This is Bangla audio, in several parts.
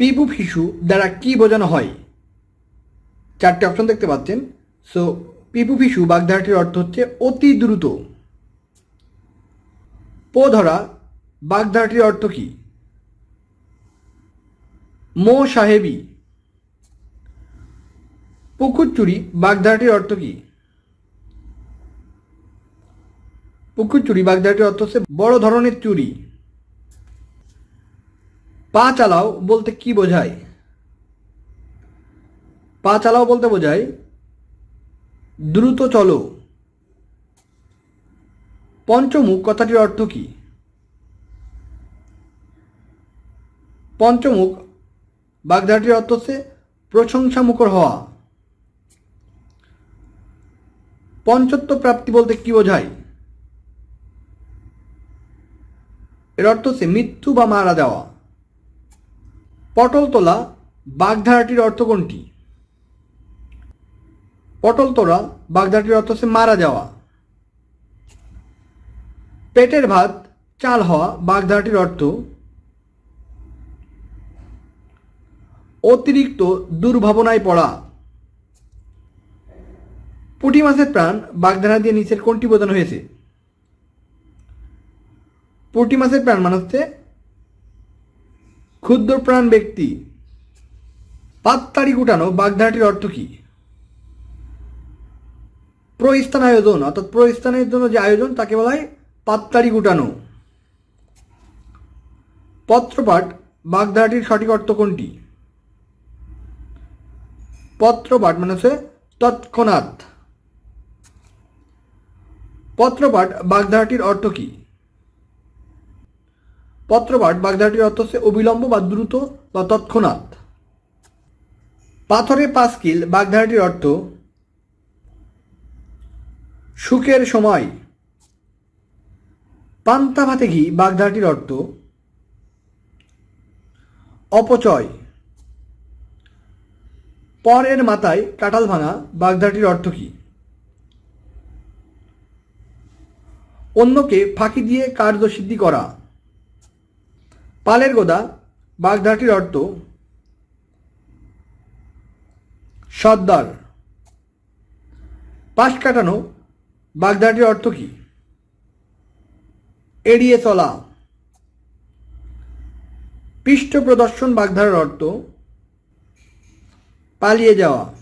পিপু ফিসু দ্বারা কি বোঝানো হয়? চারটে অপশন দেখতে পাচ্ছেন। সো পিপু ফিসু বাগধারাটির অর্থ হচ্ছে অতি দ্রুত। পো ধরা বাগধারাটির অর্থ কি? মো সাহেবী। পুকুর চুরি, বাগধারাটির অর্থ কি? পুকুর চুরি, বাগধারাটির অর্থ হচ্ছে বড় ধরনের চুরি। পা চালাও বলতে কি বোঝায়? পা চালাও বলতে বোঝায়, দ্রুত চলো। পঞ্চমুখ, কথাটির অর্থ কি? পঞ্চমুখ, বাগধারাটির অর্থ হচ্ছে প্রশংসা মুখর হওয়া। পঞ্চত্ব প্রাপ্তি বলতে কি বোঝায়? এর অর্থ হচ্ছে মৃত্যু বা মারা যাওয়া। পটল তোলা বাগধারাটির অর্থ কোনটি? পটল তোলা বাগধারাটির অর্থ হচ্ছে মারা যাওয়া। পেটের ভাত, চাল হওয়া, বাগধারাটির অর্থ অতিরিক্ত দুর্ভাবনায় পড়া। পুঁটি মাছের প্রাণ, বাগধারা দিয়ে নিচের কোনটি বোঝানো হয়েছে? পুঁটি মাছের প্রাণ মানে হচ্ছে ক্ষুদ্র প্রাণ ব্যক্তি। পাত্তারি গুটানো বাগধারাটির অর্থ কি? প্রস্থান আয়োজন, অর্থাৎ প্রস্থানের জন্য যে আয়োজন, তাকে বলা হয় পাত্তারি গুটানো পত্রপাঠ, বাগধারাটির সঠিক অর্থ কোনটি? পত্রপাঠ মানে হচ্ছে তৎক্ষণাৎ। পত্রপাঠ, বাগধারাটির অর্থ কি? পত্রপাঠ বাগধাটির অর্থ হচ্ছে অবিলম্ব বা দ্রুত বা তৎক্ষণাৎ। পাথরে পাঁচকিল বাগধারাটির অর্থ সুখের সময়। পান্তা ভাতে ঘি বাগধারাটির অর্থ অপচয়। পরের মাথায় কাঁঠাল ভাঙা বাগধারাটির অর্থ কী? অন্যকে ফাঁকি দিয়ে কার্যসিদ্ধি করা। পালের গোদা, বাগধাটির অর্থ সর্দার। পাশ কাটানো, বাগধাটির অর্থ কি? এড়িয়ে চলা। পৃষ্ঠ প্রদর্শন বাগধারার অর্থ পালিয়ে যাওয়া।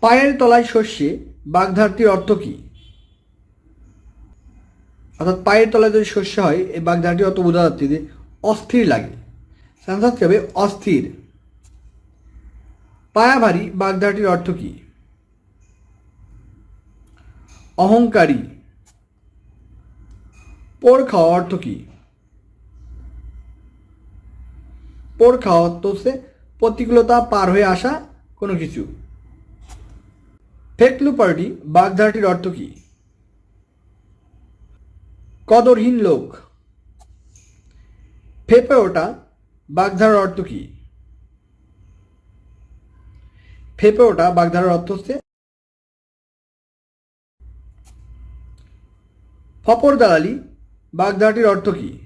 পায়ের তলায় শস্যে বাগধারটির অর্থ কী? অর্থাৎ পায়ের তলায় যদি শস্য হয়, এই বাগধারাটি অত বোঝা যাচ্ছে যে অস্থির লাগে। সেন্সাস হবে অস্থির। পায়া ভারী বাগধারাটির অর্থ কি? অহংকারী। পোর খাওয়া অর্থ কি? পোর খাওয়া অর্থ হচ্ছে প্রতিকূলতা পার হয়ে আসা কোনো কিছু। ফেকলু পার্টি বাগধারাটির অর্থ কী? কদরহীন লোক। ফেপে ওটা বাগধারার অর্থ কি? ফেপে ওটা বাগধারার অর্থ হচ্ছে ফপর দালালি, বাগধারাটির অর্থ কি?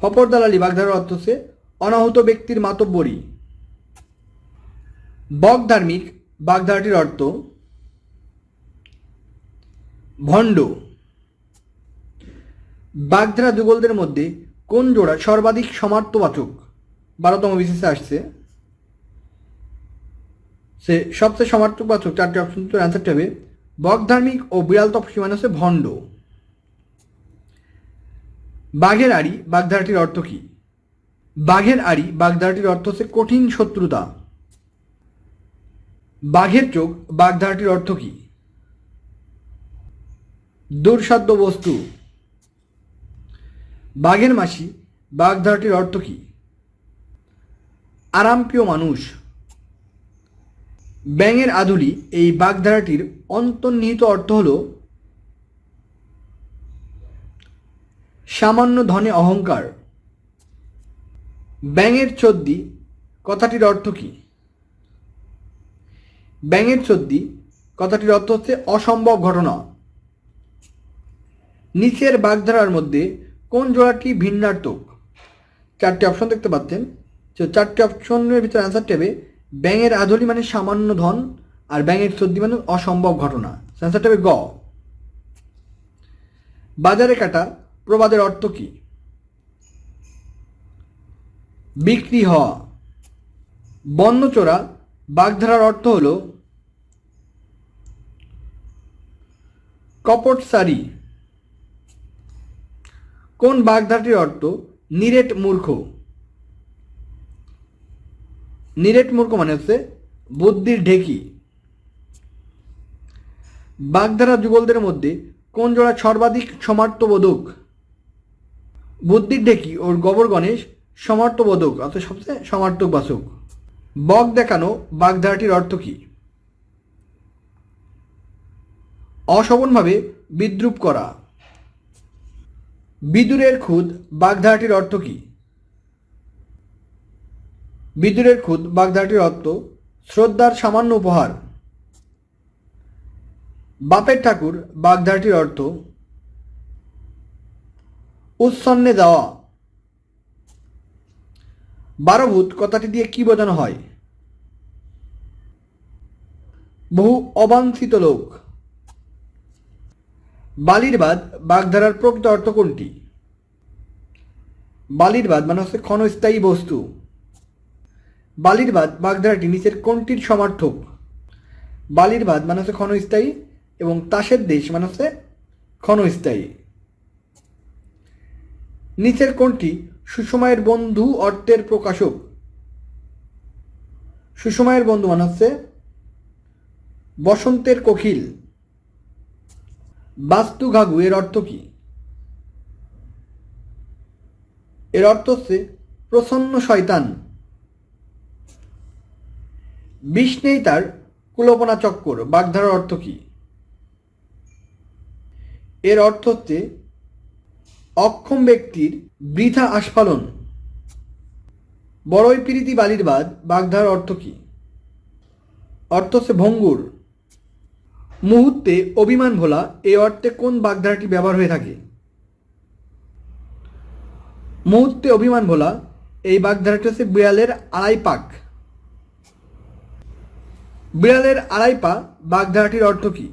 ফপর দালালি, বাগধারার অর্থ হচ্ছে অনাহত ব্যক্তির মাতব্বরী। বক ধার্মিক, বাগধারাটির অর্থ ভণ্ড। বাগধারা যুগলদের মধ্যে কোন জোড়া সর্বাধিক সমার্থবাচক? বারোতম বিশেষে আসছে। সে সবচেয়ে সমার্থবাচক চারটি অপশন অ্যান্সারটি হবে বকধার্মিক ও বিড়াল তপসী মানে হচ্ছে ভণ্ড। বাঘের আড়ি বাগধারাটির অর্থ কী? বাঘের আড়ি বাগধারাটির অর্থ হচ্ছে কঠিন শত্রুতা। বাঘের চোখ বাগধারাটির অর্থ কী? দুর্সাধ্য বস্তু বাঘের মাসি, বাগধারাটির অর্থ কী? আরামপ্রিয় মানুষ, ব্যাঙের আদুলি এই বাগধারাটির অন্তর্নিহিত অর্থ হল সামান্য ধনে অহংকার। ব্যাঙের চদ্দি কথাটির অর্থ কী? ব্যাঙের চদ্দি কথাটির অর্থ হচ্ছে অসম্ভব ঘটনা। নিচের বাগধারার মধ্যে কোন জোড়াটি ভিন্নার্থক? চারটি অপশন দেখতে পাচ্ছেন। তো চারটি অপশনের ভিতরে অ্যান্সার টেবে ব্যাঙের আধলি মানে সামান্য ধন আর ব্যাঙের সর্দি মানে অসম্ভব ঘটনা। অ্যান্সার টেবে গ। বাজারে কাটা প্রবাদের অর্থ কী? বিক্রি হওয়া। বন্যচোরা বাগধারার অর্থ হল কপট সারি কোন বাগধারাটির অর্থ নিরেট মূর্খ? নিরেট মূর্খ মানে হচ্ছে বুদ্ধির ঢেকি। বাগধারা যুগলদের মধ্যে কোন জোড়া সর্বাধিক সমার্থবোধক? বুদ্ধির ঢেকি ওর গোবর গণেশ সমার্থবোধক, অর্থাৎ সবচেয়ে সমার্থক বাচক। বক দেখানো বাগধারাটির অর্থ কী? অশোভনভাবে বিদ্রুপ করা। বিদুরের খুদ বাগধারাটির অর্থ কী? বিদুরের খুদ বাগধারাটির অর্থ শ্রদ্ধার সামান্য উপহার। বাপের ঠাকুর বাগধারাটির অর্থ উৎসন্নে দেওয়া বারভূত কথাটি দিয়ে কি বোঝানো হয়? বহু অবাঞ্ছিত লোক। বালির বাদ বাগধারার প্রকৃত অর্থ কোনটি? বালির বাদ মানে হচ্ছে ক্ষণস্থায়ী বস্তু। বালির বাদ বাগধারাটি নিচের কোনটির সমার্থক? বালির বাদ মানে হচ্ছে ক্ষণস্থায়ী এবং তাসের দেশ মানে হচ্ছে ক্ষণস্থায়ী। নিচের কোনটি? সুসময়ের বন্ধু অর্থের প্রকাশক। সুসময়ের বন্ধু মানে হচ্ছে বসন্তের কোকিল। বাস্তু ঘাগু এর অর্থ কি? এর অর্থ হচ্ছে প্রসন্ন শয়তান। বিষ্ণেই তার কুলপনা চক্কর, বাগধারার অর্থ কি? এর অর্থ হচ্ছে অক্ষম ব্যক্তির বৃথা আস্ফালন। বড়ই প্রীতি বালির বাদ বাগধার অর্থ কি? অর্থ হচ্ছে ভঙ্গুর। মুহূর্তে অভিমান ভোলা এই অর্থে কোন বাগধারাটি ব্যবহার হয়ে থাকে? মুহূর্তে অভিমান ভোলা, এই বাগধারাটি হচ্ছে বিড়ালের আড়াই পাক। বিড়ালের আড়াই পা, বাগধারাটির অর্থ কী?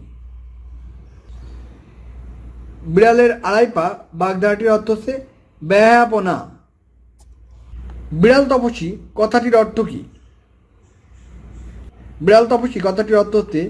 বিড়ালের আড়াই পা, বাগধারাটির অর্থ হচ্ছে ব্যয়াপনা। বিড়াল তপসী কথাটির অর্থ কী? বিড়াল তপসী কথাটির অর্থ হচ্ছে